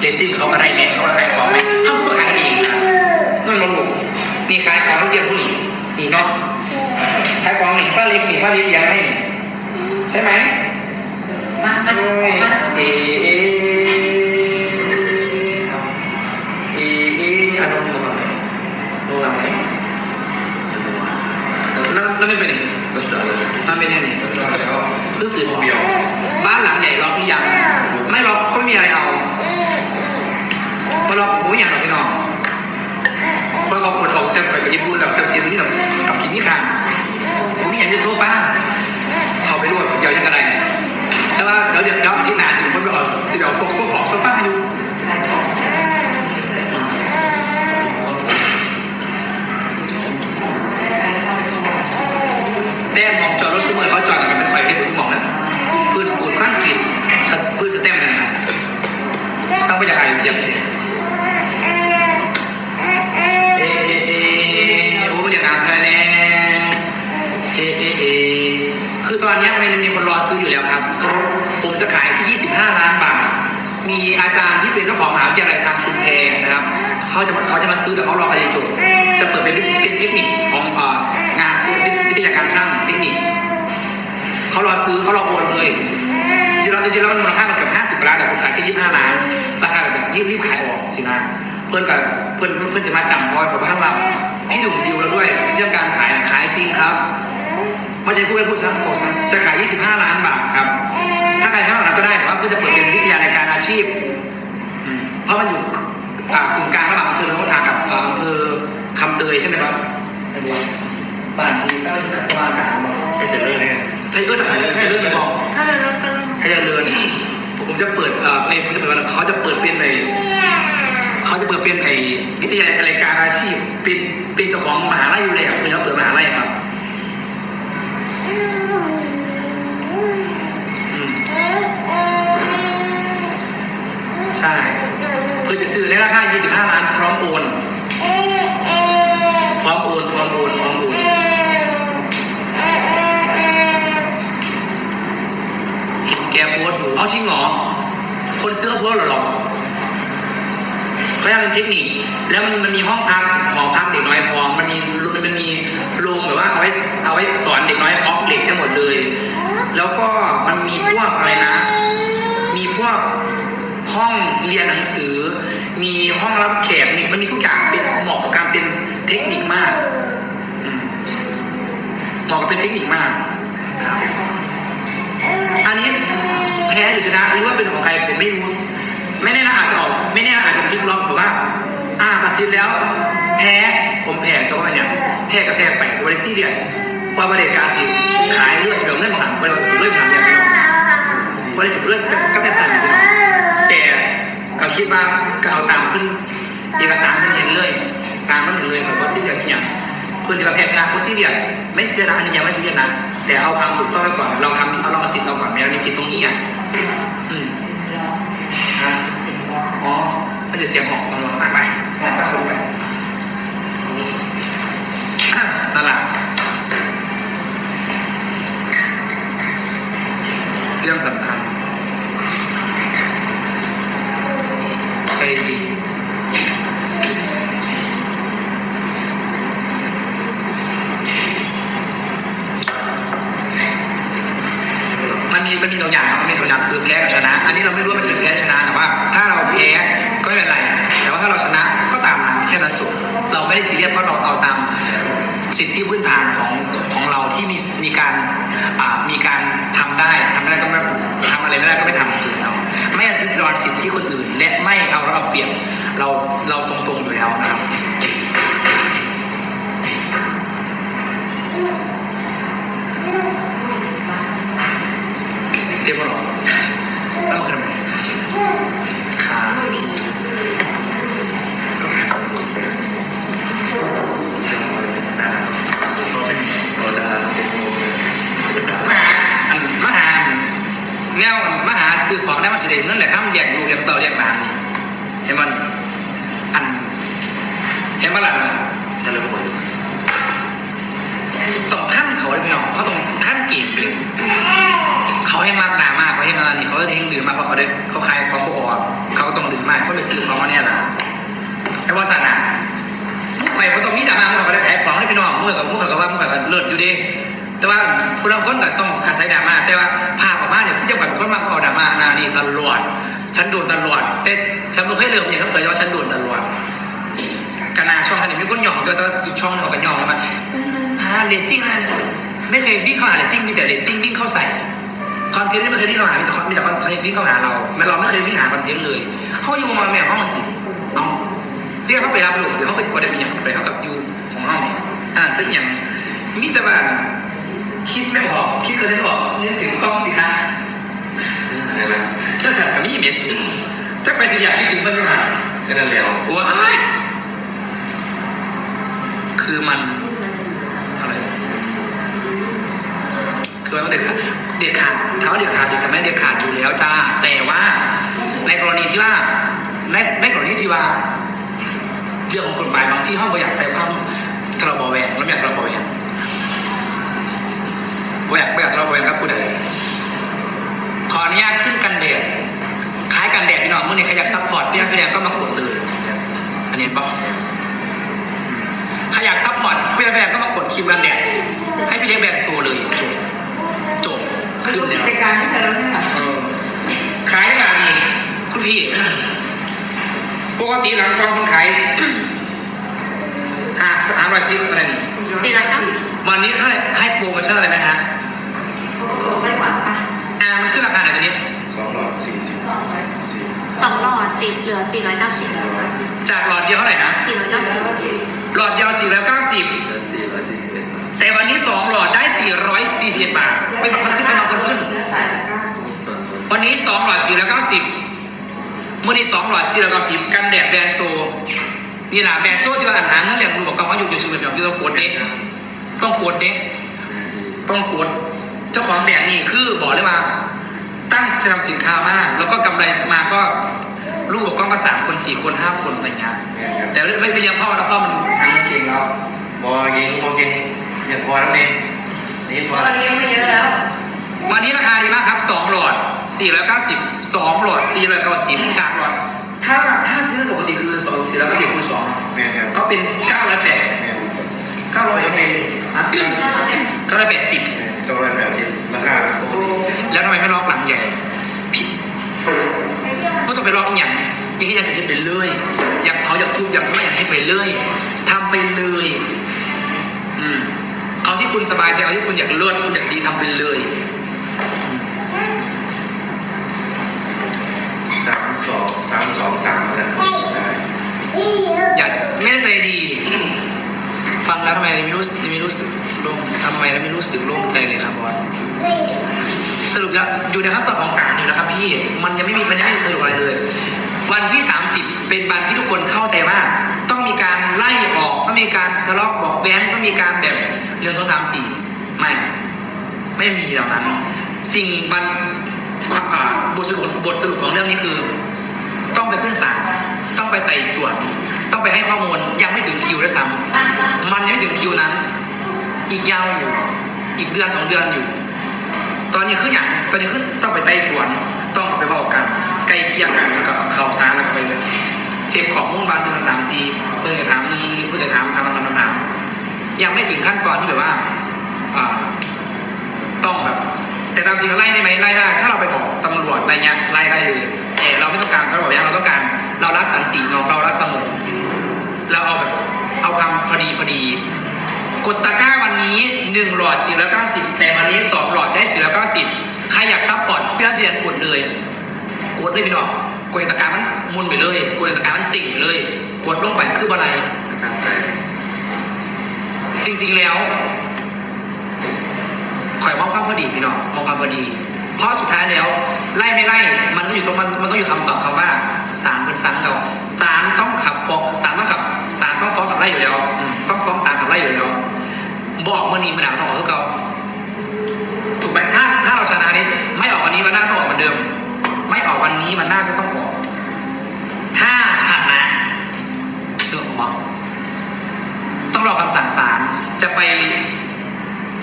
เรตติ้งเขาก็ได้แม่เขาก็ขายของไหมเขาก็ขายกันเองนะนั่นลงหลุมนี่ขายของทุกเดือนผู้หนี่นี่เนาะขายของนี่ป้าเล็กนี่ป้าเล็กเลี้ยงให้นี่ใช่ไหมมามาโอ้ยมาเอเอเอเออารมณ์แบบไหนดูแบบไหนแล้วแล้วไม่เป็นยังไงก็จะเลยมันเป็นยังไงก็แล้วเพิ่งตื่นเบียวบ้านหลังใหญ่ล็อกหรือยังไม่ล็อกก็ไม่มีอะไรเอา มาลองโอ้ยอย่างพี่น้องเพราะเขาคนออกเต็มไปกับญี่ปุ่นแล้วเสียที่แบบกับกินนี่ค่ะผมอยากจะโทษป้าเขาไปรวดเดียวยังไงแต่ว่าเดี๋ยวเดี๋ยวเดี๋ยวอาที่นาสิคนไปออกสิเดี๋ยวโฟกพวกของ อตอนนี้มันมีคนรอซื้ออยู่แล้วครับ ผมจะขายที่ 25 ล้านบาท มีอาจารย์ที่เป็นเจ้าของมหาวิทยาลัยทางชุมแพนะครับ เขาจะมาเขาจะมาซื้อแต่เขารอใครจะจบ จะเปิดเป็นเป็นเทคนิคของงานวิทยาการช่างเทคนิค เขารอซื้อเขารอโอนเลยจริงๆแล้วจริงๆแล้วมันมูลค่ามันเกือบห้าสิบล้านแต่ผมขายแค่ยี่สิบห้าล้าน ราคาแบบรีบรีบขายออกสินะ เพื่อนกับเพื่อนเพื่อนจะมาจำพอยผมว่าเราพี่หนุ่มดิวแล้วด้วย เรื่องการขายขายจริงครับ ไม่ใช่พูดให้พูดซะโกซะจะขาย 25 ล้านบาทครับ ถ้าใครให้มากกว่านั้นก็ได้แต่ว่าเพื่อจะเปิดเป็นวิทยาในการอาชีพ เพราะมันอยู่กลุ่มกลางระหว่างอำเภอหนองทากับอำเภอคำเตยใช่ไหมครับบ้านจีนก็ประมาณกลางก็จะเลิกแน่ไทยเออไทยไทยเรื่องบอกถ้าเราลดก็ลดไทยเรื่อนผมจะเปิดเอ่อไอ้ผมจะเปิดว่าเขาจะเปิดเป็นในเขาจะเปิดเป็นไอ้วิทยาลัยอะไรการอาชีพเป็นเป็นเจ้าของมหาลัยอยู่แล้วคือเขาเปิดมหาลัยครับ เอาจริงเหรอ คนซื้อเขาโพสต์เหรอหรอเขาจะเป็นเทคนิค แล้วมันมันมีห้องพักหอพักเด็กน้อยพร้อมมันมีมันมันมีโรงแบบว่าเอาไว้เอาไว้สอนเด็กน้อยออกเหล็กได้หมดเลย แล้วก็มันมีพวกอะไรนะ มีพวกห้องเรียนหนังสือ มีห้องรับแขกนี่มันมีทุกอย่างเป็นเหมาะกับการเป็นเทคนิคมากเหมาะกับเป็นเทคนิคมาก อันนี้ แพ้หรือชนะหรือว่าเป็นของใครผมไม่รู้ไม่แน่นะอาจจะออก ไม่แน่นะอาจจะพลิกล็อกแบบว่า อ่าตัดสินแล้ว แพ้ผมแพ้ก็ว่าเนี่ยแพ้กับแพ้ไปบริซี่เดียเพราะประเการสิขายเลือดเสียเงินมาหันบริษัทเลือดมาหันเนี่ยพี่น้องบริษัทเลือดก็ได้สั่นแต่ก็คิดว่าก็เอาตามขึ้นเอกสารมันเห็นเลยสารมันเห็นเลยของบริษัทเดียเนี่ย เพื่อนจะมาแพ้ชนะบริษัทเดียไม่เสียนะอันนี้ยังไม่เสียนะแต่เอาความถูกต้องไว้ก่อน เราทำเอาเราเอาสิทธิ์เราก่อนแม้เรามีสิทธิ์ตรงนี้อะอืมอะอ๋อเขาจะเสียงหอกตลอดไปไปไปไปไปอะนั่นแหละเรื่องสำคัญ ใจดี มันมีสองอย่างมันมีสองอย่างคือแพ้กับชนะ อันนี้เราไม่รู้ว่ามันจะเป็นแพ้ชนะแต่ว่า ถ้าเราแพ้ก็ไม่เป็นไร แต่ว่าถ้าเราชนะก็ตามนั้นแค่นั้นจบเราไม่ได้ซีเรียสเพราะเราเอาตามสิทธิพื้นฐานของของเราที่มีมีการมีการทำได้ทำไม่ได้ก็ไม่ทำอะไรไม่ได้ก็ไม่ทำสิเราไม่ยึดรอนสิทธิคนอื่น และไม่เอาเราเอาเปรียบเราเราตรงๆอยู่แล้วนะครับ วมหาซื้อของได้มาเสด็จเงินแต่ข้ามแยกลูกแยกเต่าแยกหลานนี่เห็นมันอันเห็นมันหลังถ้าเริ่มหมดผต้องท่านเขาเลยพี่น้องเขาต้องท่านเก่งเลยเขาให้มากหนามากเขาให้งานนี่เขาจะเฮงดื่มมากเพราะเขาได้เขาขายของพวกออกเขาก็ต้องดื่มมากเขาไปซื้อของมาเนี่ยละไอ้วาสนามุกไข่เขาต้องมีดามามุกเขาได้ขายของให้พี่น้องมุกกับมุกเขาก็ว่ามุกเขาก็เลิศอยู่ดี แต่ว่าคนละคนก็ต้องอาศัยดราม่าแต่ว่าภาพออกมาเนี่ยพี่จ้ากับคนมากเอาดราม่านานี่ตลอดฉันโดนตลอดแต่ฉันไม่เคยเลืมอย่างนั้นเลยว่าฉันโดนตลอดกนาช่องท่านนี้มีคนหยองตัวแต่ว่าอีกช่องเขาก็หย่องมาหาเรตติ้งอะไรไม่เคยวิ่งเข้าหาเรตติ้งมีแต่เรตติ้งวิ่งเข้าใส่คอนเทนต์ที่ไม่เคยวิ่งเข้าหามีแต่คอนมีแต่คอนเทนต์วิ่งเข้าหาเราไม่เราไม่เคยวิ่งหาคอนเทนต์เลยเขาอยู่มาแม่ห้องสิเอาเรียกเขาไปรับลูกสิเขาไปประเด็นอย่างไปเขากับยูของห้องนี่ยอ่านจะอย่างมีแต่ว่า คิดไม่ออกคิดเกินไม่ออกนึกถึงกล้องสิคะใช่ไหมถ้าสั่งกับนี่เมสซี่ถ้าไปสิอยากคิดถึงเพื่อนก็หาก็นั่นแล้วว้ายคือมันอะไรคือว่าเด็ดขาดเด็ดขาดถามว่าเด็ดขาดเด็ดขาดไม่เด็ดขาดอยู่แล้วจ้าแต่ว่าในกรณีที่ว่าในในกรณีที่ว่าเรื่องของกฎหมายบางที่ห้องก็อยากใส่ความ คุณพี่ ปกติหลังกองคนขายหาสามร้อยซิปอะไรนี่สี่ร้อยเก้าสิบวันนี้ให้ให้โปรโมชั่นอะไรไหมฮะไต้หวันปะอ่ามันขึ้นราคาไหนตัวนี้สองหลอดสี่สิบสี่สองหลอดสิบเหลือสี่ร้อยเก้าสิบจากหลอดเดียวเท่าไหร่นะสี่ร้อยเก้าสิบหลอดเดียวสี่ร้อยเก้าสิบเหลือสี่ร้อยสี่สิบเอ็ดบาทแต่วันนี้สองหลอดได้สี่ร้อยสี่สิบบาทไม่บอกมันขึ้นไปบางคนขึ้นมีส่วนลดวันนี้สองหลอดสี่ร้อยเก้าสิบ มื่อนี้สองหลอดสี่ร้อยเก้าสิบกันแดดแบรนด์โซนี่แหละแบรนด์โซที่ว่าอ่านหาเงินเหรียญรูบอกกันว่าอยู่อยู่ชูเป็นแบบที่ต้องกดเด้ต้องกดเด้ต้องกด เจ้าของแบรนด์นี่คือบอกเลยว่าตั้งจะทำสินค้ามาก แล้วก็กำไรมาก็ลูกกับกล้องก็สามคนสี่คนห้าคนอะไรเงี้ยแต่ไม่ไปเลี้ยงพ่อแล้วพ่อมันหาเงินเก่งแล้วบอเก่งบอเก่งอย่างพอแล้วเนี่ยนี่พอตอนนี้ยังไม่เยอะแล้ว วันนี้ราคาดีมากครับสองหลอด 490สองหลอด 490จากหลอด ถ้าถ้าซื้อปกติคือสอง490คูณสองแม่ครับก็เป็น980แม่980ฮะ980 ตัวละแบบสิบราคาปกติแล้วทำไมไม่ล็อกหลังใหญ่ผิดก็ต้องไปล็อกอีกอย่างอยังให้อยากจะไปเรื่อยอยากเผาอยากทุบอยากทำอะไรอยากให้ไปเรื่อยทำไปเลยอืมเอาที่คุณสบายใจเอาที่คุณอยากเลิศคุณอยากดีทำไปเลย สามสองสามสองสามนะได้อยากจะไม่ได้ใจดี ฟังแล้วทำไมไม่รู้สึกไม่รู้สึกโล่งทำไมแล้วไม่รู้สึกโล่งใจเลยครับบอสสรุปแล้วอยู่ในขั้นตอนของศาลอยู่นะครับพี่ มันยังไม่มีมันยังไม่สรุปอะไรเลย วันที่ 30 เป็นวันที่ทุกคนเข้าใจว่าต้องมีการไล่ออกต้องมีการทะเลาะเบอกแว้งต้องมีการแบบเรื่องสองสามสี่ไม่ ไม่มีเหล่านั้น สิ่งวันอ่า บทสรุปบทสรุปของเรื่องนี้คือ ต้องไปขึ้นศาลต้องไปไต่สวน ต้องไปให้ข้อมูลยังไม่ถึงคิวด้วยซ้ำมันยังไม่ถึงคิวนั้น อีกยาวอยู่อีกเดือนสองเดือนอยู่ ตอนนี้คืออย่างตอนนี้คือต้องไปไต่สวน ต้องเอาไปบอกกันไกลเกลี่ยกันแล้วก็เข้าซ้าแล้วก็ไปเลยเช็คข้อมูลบางเดือนสามสี่เพื่อจะถามหนึ่งเพื่อจะถามถามถามถามยังไม่ถึงขั้นตอนที่แบบว่าต้องแบบแต่ตามจริงไล่ได้ไหมไล่ได้ถ้าเรา รวจอะไรเงี้ยไล่ได้เลยแต่เราไม่ต้องการเขาบอกอย่าเราต้องการ เรารักสันติเนาะเรารักสงบเราเอาแบบเอาคำพอดีพอดีกดตะกร้าวันนี้หนึ่งหลอดสี่ร้อยเก้าสิบแต่วันนี้สองหลอดได้สี่ร้อยเก้าสิบใครอยากซัพพอร์ตพี่อาเรียนกดเลย กดเลยพี่น้องกดตะกร้ามันมุนไปเลยกดตะกร้ามันจริงไปเลย กดลงไปคืออะไรตั้งใจจริง ๆแล้วขอยมองความพอดีพี่น้องมองความพอดี เพราะสุดท้ายแล้วไล่ไม่ไล่มันก็อยู่ตรงมันมันต้องอยู่คำตอบคำว่าศาลเป็นศาลเราศาลต้องขับฟ้องศาลต้องขับศาลต้องฟ้องขับไล่อยู่แล้ว ต้องฟ้องศาลขับไล่อยู่แล้ว บอกเมื่อนี้มันด่าต้องออกทุกเก่าถูกไหมถ้าถ้าเราชนะนี้ไม่ออกวันนี้วันหน้าต้องออกเหมือนเดิม ไม่ออกวันนี้วันหน้าก็ต้องออกถ้าชนะเรื่องของต้องรอคำสั่งศาลจะไป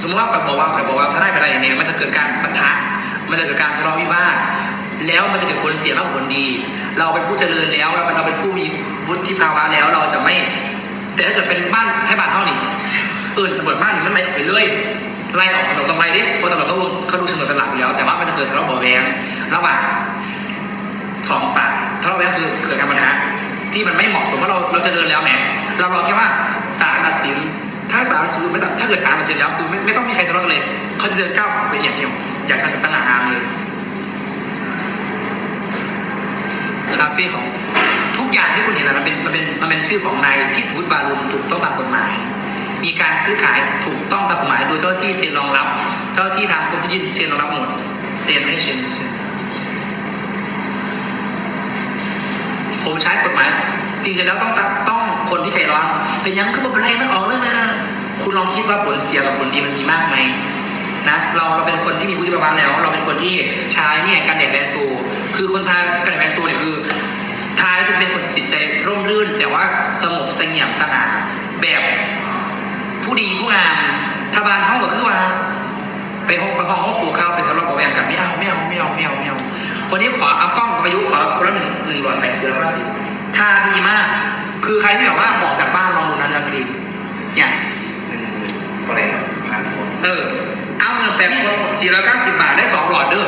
สมมติว่าข่อยบอกว่าข่อยบอกว่าถ้าได้ไปอะไรอย่างเนี้ยมันจะเกิดการปะทะ มันจะเกิดการทะเลาะวิวาทแล้วมันจะเกิดผลเสียมากกว่าผลดี เราเป็นผู้เจริญแล้วเราเป็นเราเป็นผู้มีวุฒิภาวะแล้ว เราจะไม่ แต่ถ้าเกิดเป็นบ้านไทยบ้านเท่านี้เออตำรวจบ้านนี่มันไล่ออกไปเรื่อยไล่ออกตำรวจต้องไล่ดิเพราะตำรวจเขาเขาดูเชิงเป็นหลักอยู่แล้ว แต่ว่ามันจะเกิดทะเลาะเบาแวงระหว่างสองฝ่ายทะเลาะเบาแวงคือเกิดการปะทะที่มันไม่เหมาะสมเพราะเราเราเจริญแล้วแหมเรารอแค่ว่าศาลตัดสินถ้าศาลตัดสินไม่ถ้าเกิดศาลตัดสินแล้วคือไม่ไม่ต้องมีใครทะเลาะกันเลย เขาจะเดินก้าวออกไปอย่างเดียว อยากสง่างามเลยคาเฟ่ของทุกอย่างที่คุณเห็นนะมันเป็นมันเป็นมันเป็นชื่อของนายที่พุทธบาลุมถูกต้องตามกฎหมาย มีการซื้อขายถูกต้องตามกฎหมายโดยเจ้าที่เซ็นรองรับ เจ้าที่ทางกรมที่ดินเซ็นรองรับหมดเซ็นให้เซ็นเซ็นผมใช้กฎหมาย จริงๆแล้วต้องต้องคนที่ใจร้อนเป็นยังคือเป็นไรมันออกเลยนะคุณลองคิดว่าผลเสียกับผลดีมันมีมากไหม นะเราเราเป็นคนที่มีวุฒิภาวะแล้ว เราเป็นคนที่ใช้เนี่ยการแดดแวซู คือคนทาการแดดแวซูเนี่ยคือทาแล้วจะเป็นคนจิตใจร่มรื่น แต่ว่าสงบเสงี่ยมสง่าแบบผู้ดีผู้งามทบานห้องก็คือว่า ไปห้องไปห้องห้องปลูกข้าวไปทะเลาะเบาะแวงกันไม่เอาไม่เอาไม่เอาไม่เอาไม่เอาวันนี้ขอเอากล้องประยุกต์ขอคนละหนึ่งหนึ่งร้อยแปดสิบแล้วก็สิบทาดีมาก คือใครที่แบบว่าออกจากบ้านลองดูนะเนื้อครีมเนี่ยหนึ่งหมื่นก็เลยพันคนเออเอาเงิน แต่คน 490 บาทได้ 2 หลอดเด้อ